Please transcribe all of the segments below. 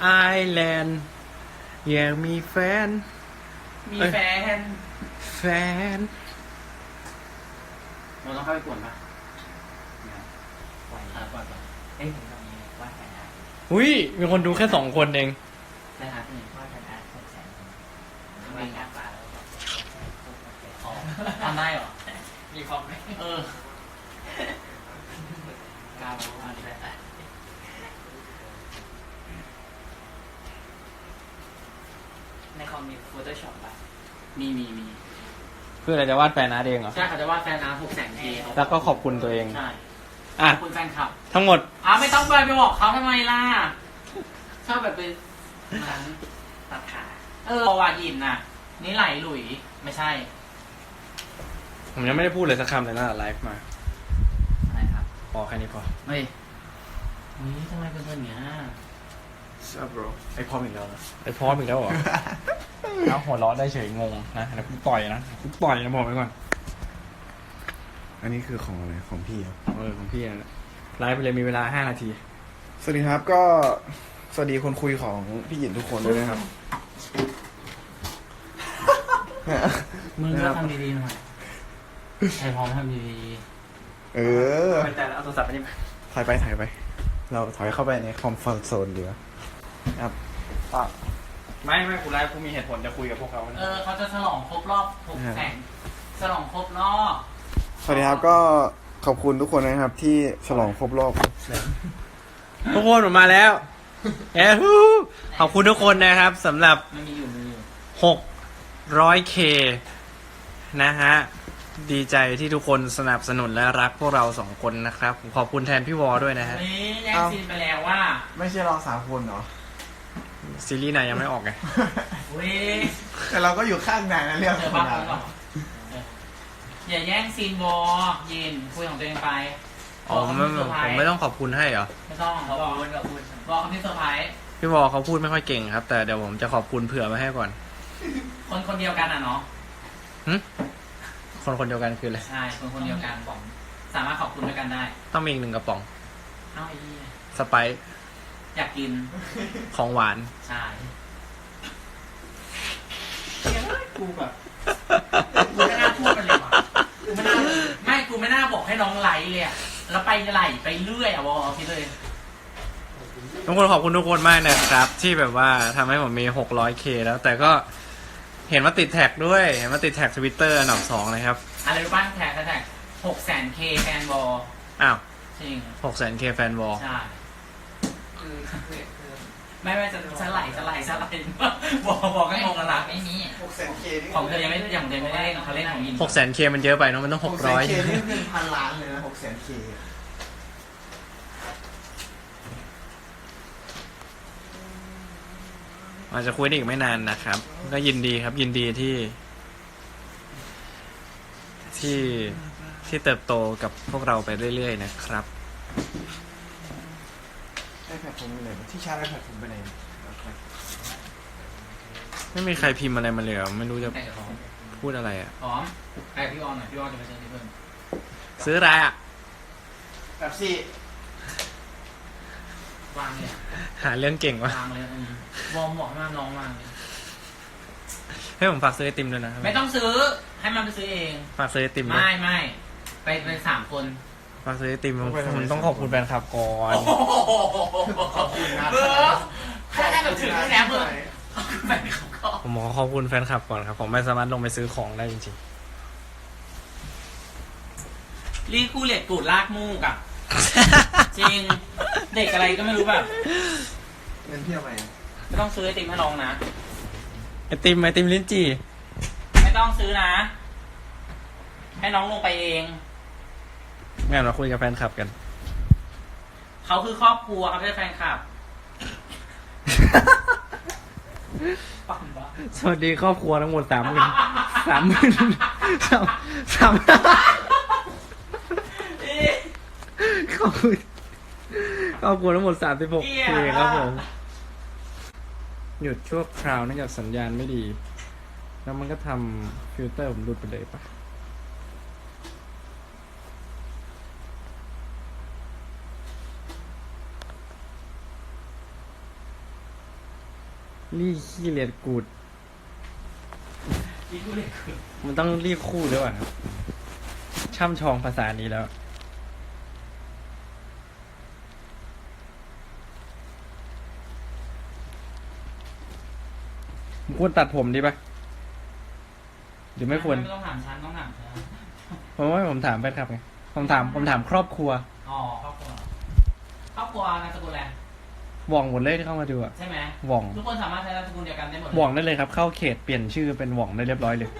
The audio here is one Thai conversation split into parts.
ไอแลนด์อยากมีแฟน มีเอ้ยแฟนแฟน เราต้องเข้าไปป่วนปะปล่อยอ่าป่วนป่วนเอ้ยผมตอนนี้วาดแฟนอาร์ตอุ้ยมีคนดูแค่สองคนเอง แฟนอาร์ตนี่วาดแฟนอาร์ตหกแสนคนวาดกราฟฟ้าแล้วแบบอ๋อทำได้เหรอ มีคอมไหมเออกราฟวาดแฟนอาร์ตในคอ มมี Photoshop ป่ะมีมีมีเพื่ออะไรจะวาดแฟนอาร์ตเองเหรอ ใช่เขาจะว่าแฟนอาร์ตหกแสนเคแล้วก็ขอบคุณตัวเอง ใช่อะ ขอบคุณแฟนคลับทั้งหมด อ้าวไม่ต้องไปไปบอกเขาทำไมล่ะชอบแบบไปนั้นตัดขาเออวาดอินน่ะ นี่ไหลหลุยไม่ใช่ผมยังไม่ได้พูดเลยสักคำเลยนะไลฟ์มาอะไรครับพอแค่นี้พอเฮ้ยนี่ทำไมเป็นคนอย่างเงี้ย ซับโรไอพอมอีกแล้วนะ ไอพร้อมอีกแล้วเหรอ เอาหัวเราะได้เฉยงงนะเดี๋ยวกูต่อยนะกูต่อยนะบอกไว้ก่อน อันนี้คือของอะไรของพี่ครับ เออของพี่นะไลฟ์ไปเลยมีเวลาห้านาที สวัสดีครับก็สวัสดีคนคุยของพี่หยินทุกคนด้วยนะครับ มึงนะคก็รับทำดีๆหน่อยไอพร้อมทำดีเออ ไม่แต่เอาโทรศัพท์ไปนี่มาถ่ายไปถ่ายไป เราถอยเข้าไปในคอมฟอร์ทโซนดีกว่า ครับปะไม่ไม่กูไลฟ์กูมีเหตุผลจะคุยกับพวกเขาๆนะเออเขาจะฉลองครบรอบหกแสนฉลองครบรอบสวัสดีครับก็ขอบคุณทุกคนนะครับ ที่ฉลองครบรอบทุกคนผมมาแล้วเอ้ฮู้ขอบคุณทุกคนนะครับสำหรับ มันมีอยู่มีอยู่ 600k นะฮะ ดีใจที่ทุกคนสนับสนุนและรักพวกเราสองคนนะครับผมขอบคุณแทนพี่วอด้วยนะฮะนี่แย่งซีนไปแล้วว่า ไม่ใช่เราสามคนเหรอ ซีรีส์ไหนยังไม่ออกไงเว้ยแต่เราก็อยู่ข้างในนะเรื่องเจอบ้าเขาก่อนเอออย่าแย่งซีนวอยินคุยของตัวเองไปอ๋อไม่ผมไม่ต้องขอบคุณให้เหรอ ไม่ต้องขอบบอกคุณขอบคุณบอกคำที่เซอร์ไพรส์พี่วอเขาพูดไม่ค่อยเก่งครับ แต่เดี๋ยวผมจะขอบคุณเผื่อไว้ให้ก่อนคนคนเดียวกันอะเนาะหึคนคนเดียวกันคืออะไร ใช่คนคนเดียวกันสามารถขอบคุณด้วยกันได้ต้องมีอีกหนึ่งกระป๋อง เอ้าไอ้เหี้ยสไปซ์ อยากกิน ของหวาน ใช่กูแบบกูไม่น่าพูดกันเลยว่ะกูไม่น่าไม่กูไม่น่าบอกให้น้องไลฟ์เลยอะแล้วไปไหลไปเรื่อยอะวอคิดเลย ทุกคนขอบคุณทุกคนมากนะครับ ที่แบบว่าทำให้ผมมี 600k แล้ว แต่ก็เห็นว่าติดแท็กด้วย เห็นว่าติดแท็กทวิตเตอร์อันดับสองเลยครับ อะไรรู้ป่ะแท็กแท็กหกแสนเคแฟนบอลอ้าว จริง 600k แฟนวอลใช่ คือคือคือไม่ไม่จะจะไหลจะไหลจะไหลบอกบอกก็งงกันละไม่มีหกแสนเคนี่ของเธอยังไม่อย่างเธอไม่ได้เล่นเขาเล่นของยิน 600k มันเยอะไปเนอะมันต้องหกแสนเคนี่600เป็นพันล้านเลยนะหกแสนเคอาจจะคุยได้อีกไม่นานนะครับ ก็ยินดีครับ ยินดีที่ ที่ที่เติบโตกับพวกเราไปเรื่อยๆนะครับ ไอแพดผมอยู่ไหนวะที่ชาร์จไอแพดผมไปไหนโอเคไม่มีใครพิมพ์อะไรมาเลยเหรอไม่รู้จะแต่ของพูดอะไรอะพร้อมไอพี่ออนหน่อยพี่ออนจะมาเจอที่เพิ่มซื้ออะไรอะ แบบซี่วางเลยหาเรื่องเก่งวะวางเลยอืมวอร์มบอกให้มาน้องวางเลยให้ผมฝากซื้อไอติมด้วยนะไม่ต้องซื้อให้มันไปซื้อเอง ฝากซื้อไอติมด้วไม่ยไม่ไปเป็นสามคน ฝากซื้อไอติมผมผมต้องขอบคุณแฟนคลับก่อนขอบคุณนะเบอร์แค่แบบถึงแค่เบอร์แฟนเขาก็ผมขอขอบคุณแฟนคลับก่อนครับ ผมไม่สามารถลงไปซื้อของได้จริงรีกูเล็ดกูดลากมูกอะจริง เด็กอะไรก็ไม่รู้แบบเงินพี่เอาไปอะไม่ต้องซื้อไอติมให้น้องนะๆไอติมไอติมลิ้นจี่ไม่ต้องซื้อนะ ให้น้องลงไปเอง งั้นมาคุยกับแฟนคลับกัน เขาคือครอบครัวเขาไม่ใช่แฟนคลับปั๊มบ้าสวัสดีครอบครัวทั้งหมดสามหมื่นสามหมื่นสามสามขอบคุณครอบครัวทั้งหมดสามสิบหกเพลงครับผมหยุดชั่วคราวเนื่องจากสัญญาณไม่ดี แล้วมันก็ทำฟิลเตอร์ผมหลุดไปเลยปะ รี่ขี้เลียดกูด นี่กูเลยคือมันต้องเรียกคู่ด้วยว่ะครับ ช่ำชองภาษานี้แล้ว ผมควรตัดผมดีปะหรือไม่ควร ไม่ต้องถามฉันต้องถามเธอผมว่าผมถามแฟนคลับไง ผมถามผมถามครอบครัว อ๋อครอบครัวครอบครัวนามสกุลอะไรห ว่องหมดเลยที่เข้ามาดูอะใช่ไหมหว่องทุกคนสามารถใช้นามสกุลเดียวกันได้หมดเลยหว่องได้เลยครับ เข้าเขตเปลี่ยนชื่อเป็นหว่องได้เรียบร้อยเลย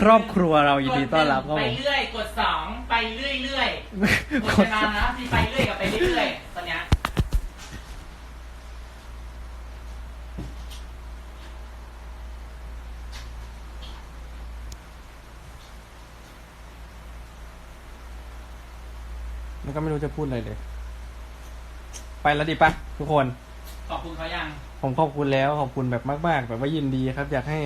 ครอบครัวเรายินดีต้อนรับครับไปผมเรื่อย กดสองไปเรื่อยเรื่อยกดไปนานนะที่ไปเรื่อยกับไปเรื่อยๆตอนเนี้ยแล้วก็ไม่รู้จะพูดอะไรเลย ไปแล้วดิปะทุกคน ขอบคุณเขายัง ผมขอบคุณแล้วขอบคุณแบบมากๆ แบบว่ายินดีครับ อยากให้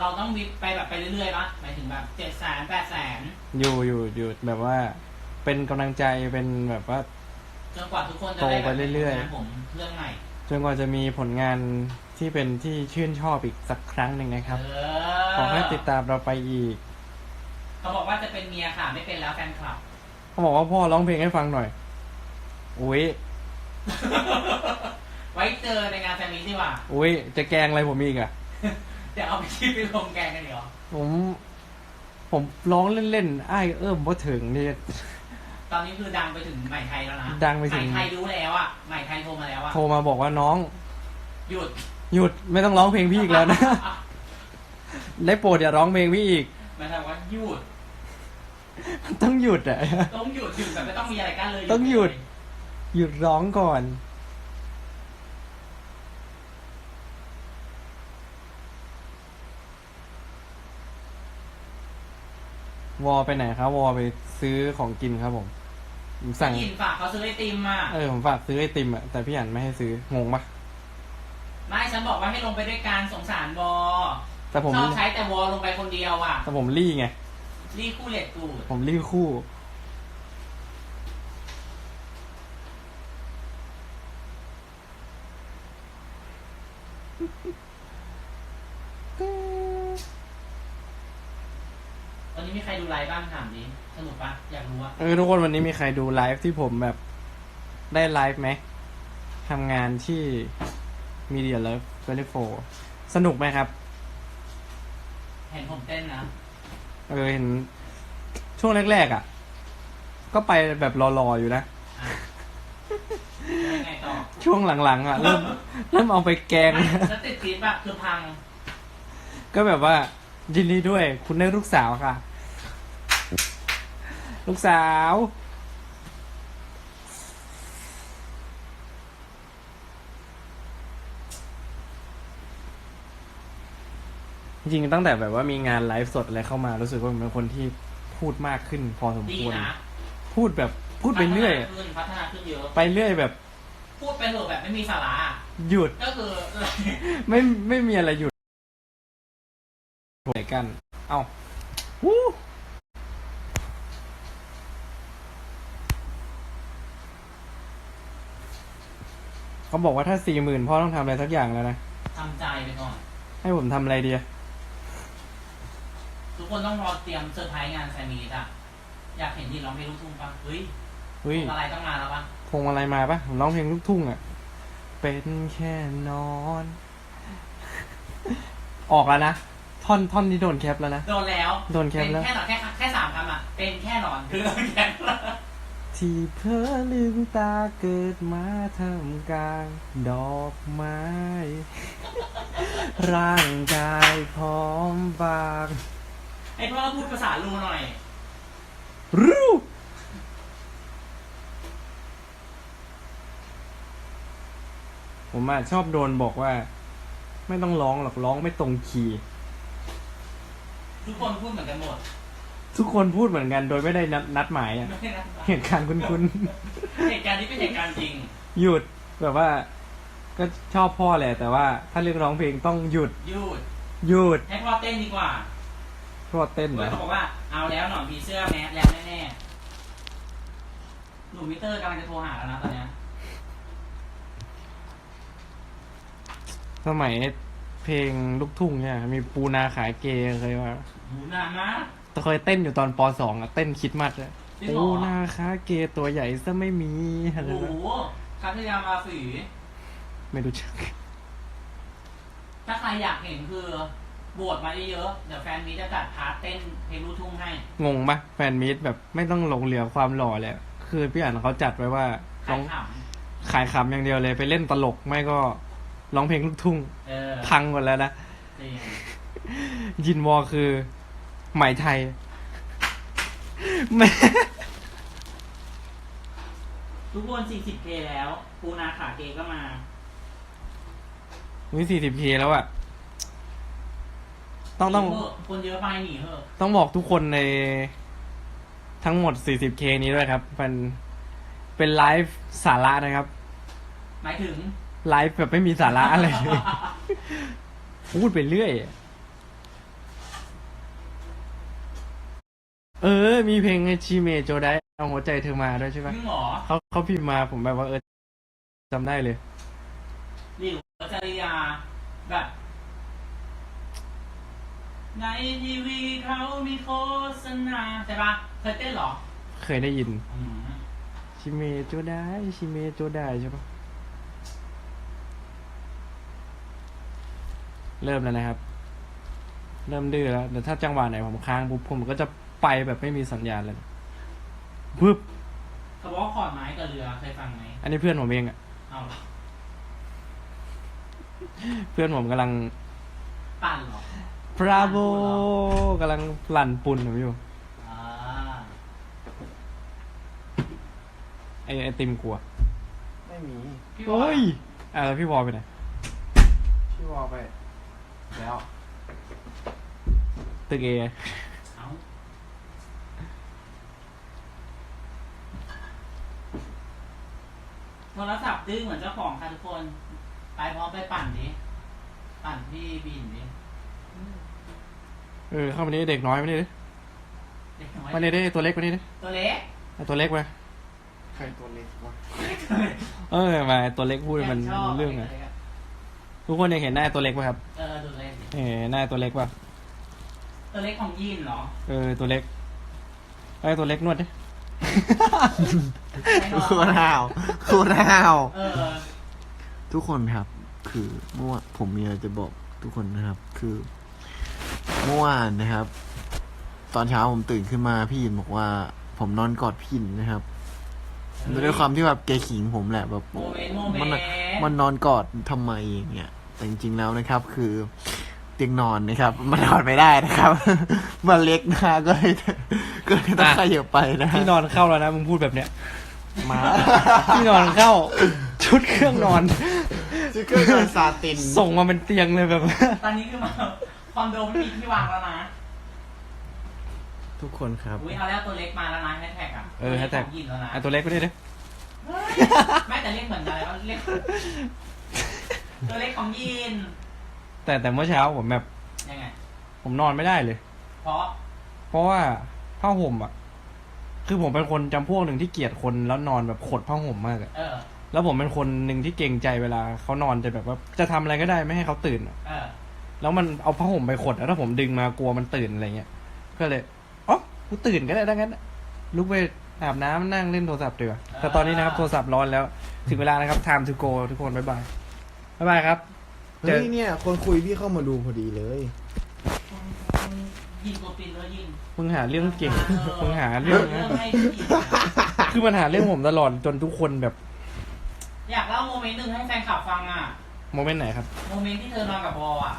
เราต้องวิปไปแบบไปเรื่อยๆปะหมายถึงแบบเจ็ดแสนแปดแสนอยู่อยู่อยู่แบบว่า เป็นกำลังใจเป็นแบบว่า จนกว่าทุกคนจะโตได้ไปเรื่อยๆๆผมเรื่องใหม่จนกว่าจะมีผลงานที่เป็นที่ชื่นชอบอีกสักครั้งหนึ่งนะครับเอขอให้ติดตามเราไปอีก เขาบอกว่าจะเป็นเมียค่ะไม่เป็นแล้วแฟนคลับ เขาบอกว่าพ่อร้องเพลงให้ฟังหน่อย อุ้ย ไว้เจอในงานแฟนมิตดีกว่า อุ้ยจะแกล้งอะไรผมอีกอะเดี๋ยวเอาไปคิดไปลงแกงกันเดี๋ยวผม ผมร้องเล่นๆไอ้ายเอิ่มว่าถึงนี่ ตอนนี้คือดังไปถึงใหม่ไทยแล้วนะดังไปถึง ใหม่ไทยรู้แล้วอะใหม่ไทยโทรมาแล้วอะโทรมาบอกว่าน้อง หยุดหยุดไม่ต้องร้องเพลงพี่อีกแล้วนะ ได้โปรดอย่าร้องเพลงพี่อีก หมายถึงว่าหยุด ต้องหยุดอะต้องหยุดหยุดแบบไม่ต้องมีอะไรกันเลยต้องหยุด หยุดร้องก่อนวอไปไหนครับวอไปซื้อของกินครับผมผมสั่งยินฝากเขาซื้อไอติมอะเออผมฝากซื้อไอติมอะแต่พี่อันไม่ให้ซื้องงปะไม่ฉันบอกว่าให้ลงไปด้วยการสงสารวอแต่ผมชอบใช้แต่วอลงไปคนเดียวอะแต่ผมรี่ไงรีคู่เลดกูดผมรี่คู่ วันนี้มีใครดูไลฟ์ บ้างถามดิสนุกปะอยากรู้อะเออทุกคนวันนี้มีใครดูไลฟ์ที่ผมแบบได้ไลฟ์ไหมทำงานที่ Media Love 24สนุกไหมครับ เห็นผมเต้นนะเออเห็นช่วงแรกๆอะ ก็ไปแบบรอๆอยู่นะ อะแล้วยังไงต่อช่วงหลังๆ อะ เริ่มเริ่มเอาไปแกงแล้วติดคลิปอะคือพัง ก็แบบว่ายินดีด้วย คุณได้ลูกสาวค่ะ ลูกสาว จริงๆตั้งแต่แบบว่ามีงานไลฟ์สดอะไรเข้ามารู้สึกว่าผมเป็นคนที่พูดมากขึ้นพอสมดีควร นะพูดแบบพูดไปเรื่อย พัฒนาขึ้นพัฒนาขึ้นเยอะ ไปเรื่อยแบบ พูดไปเถอะแบบไม่มีสาระอะหยุดก็คือ ไม่ไม่มีอะไรหยุดไหนกัน เอา เขาบอกว่าถ้าสี่หมื่นพ่อต้องทำอะไรสักอย่างแล้วนะ ทำใจไปก่อน ให้ผมทำอะไรดีอะทุกคนต้องรอเตรียมเซอร์ไพรส์งานแซมมีดอะอยากเห็นที่ร้องเพลงลูกทุ่งปะเฮ้ยเฮ้ยอะไรต้องมาแล้วปะพงอะไรมาปะผมร้องเพลงลูกทุ่งอะเป็นแค่นอน ออกแล้วนะ ท่อนท่อนนี้โดนแคปแล้วนะ โดนแล้ว โดนแคปเป็นแล้ว แค่หนอนแค่แค่สามคำอะเป็นแค่หนอนคือโดนแคปแล้ว ที่เพ้อลืมตาเกิดมาทำกลางดอกไม้ ร่างกายพร้อมบาง ไอ้พ่อพูดภาษาลูหน่อย รู้ผมอะชอบโดนบอกว่า ไม่ต้องร้องหรอกร้องไม่ตรงคีย์ ทุกคนพูดเหมือนกันหมด ทุกคนพูดเหมือนกันโดยไม่ได้นัดนัดหมายอะไม่ได้นะเหตุการณ์คุ้นเหตุการณ์นี้เป็นเหตุการณ์จริง ๆ หยุดแบบว่า ก็ชอบพ่อแหละ แต่ว่าถ้าเรื่องร้องเพลงต้องหยุดหยุดหยุดให้พ่อเต้นดีกว่าพ่อเต้นเฮ้ยนะเขาบอกว่าเอาแล้วหนอนผีเสื้อแมสแล้วแน่ๆหนูมิเตอร์กำลังจะโทรหาแล้วนะตอนเนี้ยสมัยเพลงลูกทุ่งเนี่ยมีปูนาขายเกย์เคยว่า หูนานนะ แต่เคยเต้นอยู่ตอนปสองอะเต้นคิดมัดอะจริงเหรอปูนาขาเกย์ตัวใหญ่ซะไม่มีอะไรโอ้โหนะคัตยามาสีไม่รู้จัก ถ้าใครอยากเห็นคือบวชมาเยอะๆเดี๋ยวแฟนมีจะจัดพาร์ทเต้นเพลงลูกทุ่งให้ งงปะแฟนมีตแบบไม่ต้องหลงเหลือความหล่อเลยอะคือพี่อ่านเขาจัดไว้ว่าใครร้องขขายขำอย่างเดียวเลย ไปเล่นตลกไม่ก็ร้องเพลงลูกทุ่งำเออพังหมดแล้วนะ จริงยินวอคือ ไหมไทยแม่ทุกคน 40k แล้วปูนาขาเกก็มา วิสี่สิบเคแล้วอะต้องต้องหนีเถะคนเยอะไปหนีเถอะต้องบอกทุกคนในทั้งหมด 40K นี้ด้วยครับเป็นเป็นไลฟ์สาระนะครับ หมายถึง ไลฟ์แบบไม่มีสาระอะไรเลย พูดไปเรื่อย เออ มีเพลงชิเมโจไดเอาหัวใจเธอมาด้วยใช่ปะจริงเหรอเขาเขาพิมพ์มาผมแบบว่าเออจำได้เลย หลิวจริยาแบบในทีวีเขามีโฆษณาใช่ปะเคยเต้นเหรอเคยได้ยิน อืมชิเมโจไดชิเมโจไดใช่ปะเริ่มแล้วนะครับ เริ่มดื้อแล้วเดี๋ยวถ้าจังหวะไหนผมค้างปุ๊บผมก็จะ ไปแบบไม่มีสัญญาณเลยปึ๊บเขาบอกว่าขอนไม้กับเรือเคยฟังไหมอันนี้เพื่อนผมเองอะเอาเหรอเพื่อนผมกำลังปั่นเหรอพราโบกำลังหลั่นปุ่นผมอยู่อ่าไอไอติมกลัวไม่มี พี่บอกเฮ้ยอะแล้วพี่วอลไปไหนพี่วอลไป แล้ว ตึกเอ เอา โทรศัพท์ดื้อเหมือนเจ้าของค่ะทุกคน ไปพร้อมไปปั่นดิ ปั่นพี่บินดิเออเข้ามานี่เด็กน้อยมานี่ดิเด็กน้อยมานี่ดิตัวเล็กมานี่ดิตัวเล็กเอาตัวเล็กมาใครตัวเล็กวะเออมาตัวเล็กพูดมันชบเรื่องอะอะไรทุกคนยังเห็นหน้าตัวเล็กป่ะครับ เออตัวเล็กดิเออหน้าตัวเล็กป่ะตัวเล็กของยีนเหรอ เออตัวเล็กไอ้ยตัวเล็กนวดดิไม่น้อง โคตรห้าวโคตรห้าวเออ ทุกคนครับ คือเมื่อวานผมมีอะไรจะบอกทุกคนนะครับ คือ เมื่อวานนะครับ ตอนเช้าผมตื่นขึ้นมาพี่ยินบอกว่า ผมนอนกอดพี่ยินนะครับด้วยความที่แบบแกขิงผมแหละแบบโมเมนต์โมเมมันนต์มันนอนกอดทำไมอย่างเงี้ยแต่จริงๆแล้วนะครับ คือ เตียงนอนนะครับ มันนอนไม่ได้นะครับ มันเล็กนะก็เลยก็เลยต้องขยับไปนะที่นอนเข้าแล้วนะมึงพูดแบบเนี้ยมาที่นอนเข้า ชุดเครื่องนอนชื่อเครื่องนอนซาตินส่งมาเป็นเตียงเลยแบบ ตอนนี้คือมาคอนโดไม่มีที่วางแล้วนะทุกคนครับอุ้ยเอาแล้วตัวเล็กมาแล้วนะแฮชแท็กอะเออแฮชแท็กตัวเล็ของยีนแล้วนะไอ้ตัวเล็กไปดิดิเฮ้ยไม่แต่เรียกเหมือนอะไรวะเรียกตัวเล็กของยีน แต่แต่เมื่อเช้าผมแบบ ยังไง ผมนอนไม่ได้เลย เพราะ เพราะว่าผ้าห่มอะ คือผมเป็นคนจำพวกหนึ่งที่เกลียดคนแล้วนอนแบบขดผ้าห่มมากอะเออ แล้วผมเป็นคนหนึ่งที่เกรงใจเวลาเขานอนจะแบบว่าจะทำอะไรก็ได้ไม่ให้เขาตื่นอะเออ แล้วมันเอาผ้าห่มไปขดแล้วถ้าผมดึงมากลัวมันตื่นอะไรเงี้ย ก็เลยอ๋อกูตื่นก็ได้ดังนั้นลุกไปอาบน้ำนั่งเล่นโทรศัพท์เดือแต่ตอนนี้นะครับโทรศัพท์ร้อนแล้ว ถึงเวลานะครับ time to go ทุกคนบ๊ายบายบ๊ายบายครับ เจเฮ้อยเนี่ย คนคุยพี่เข้ามาดูพอดีเลย ยิงตัวปินแล้วยิงมึงหาเรื่องเก่งเออมึงหาเรื่องเรื่นะองให้พี่ยิงอะคือมันหาเรื่องผมตลอดจนทุกคนแบบอยากเล่าโมเมนต์หนึ่งให้แฟนคลับฟังอะ โมเมนต์ไหนครับ โมเมนต์ที่เธอนอนกับบอลอะ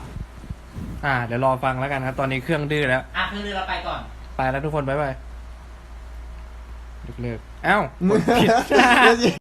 อ่าเดี๋ยวรอฟังแล้วกันครับ ตอนนี้เครื่องดื้อแล้ว อะคือเรือเราไปก่อน ไปแล้วทุกคน บ๊ายบายเลิกๆเอ้ามึงผิด